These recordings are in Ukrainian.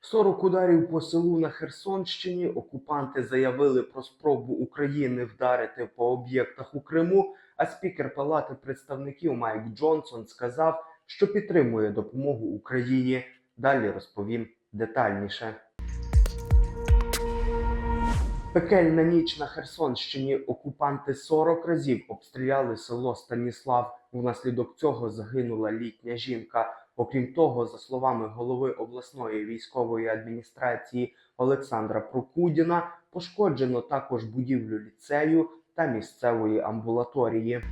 40 ударів по селу на Херсонщині. Окупанти заявили про спробу України вдарити по об'єктах у Криму. А спікер Палати представників Майк Джонсон сказав, що підтримує допомогу Україні. Далі розповім детальніше. Пекельна ніч на Херсонщині. Окупанти 40 разів обстріляли село Станіслав. Внаслідок цього загинула літня жінка. Окрім того, за словами голови обласної військової адміністрації Олександра Прокудіна, пошкоджено також будівлю ліцею та місцевої амбулаторії.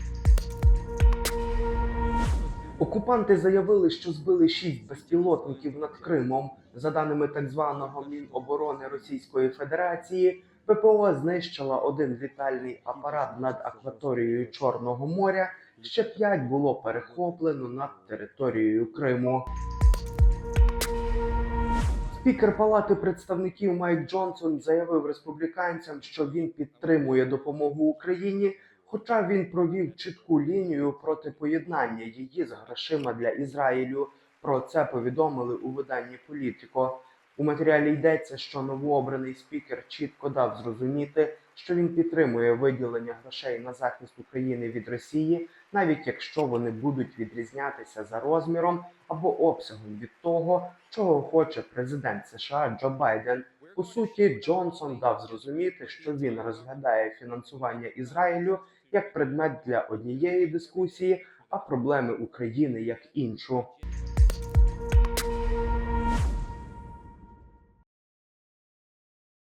Окупанти заявили, що збили шість безпілотників над Кримом. За даними так званого Міноборони Російської Федерації, ППО знищила один літальний апарат над акваторією Чорного моря. Ще п'ять було перехоплено над територією Криму. Спікер Палати представників Майк Джонсон заявив республіканцям, що він підтримує допомогу Україні, хоча він провів чітку лінію проти поєднання її з грошима для Ізраїлю. Про це повідомили у виданні Політіко. У матеріалі йдеться, що новообраний спікер чітко дав зрозуміти, що він підтримує виділення грошей на захист України від Росії, навіть якщо вони будуть відрізнятися за розміром або обсягом від того, чого хоче президент США Джо Байден. По суті, Джонсон дав зрозуміти, що він розглядає фінансування Ізраїлю як предмет для однієї дискусії, а проблеми України як іншу.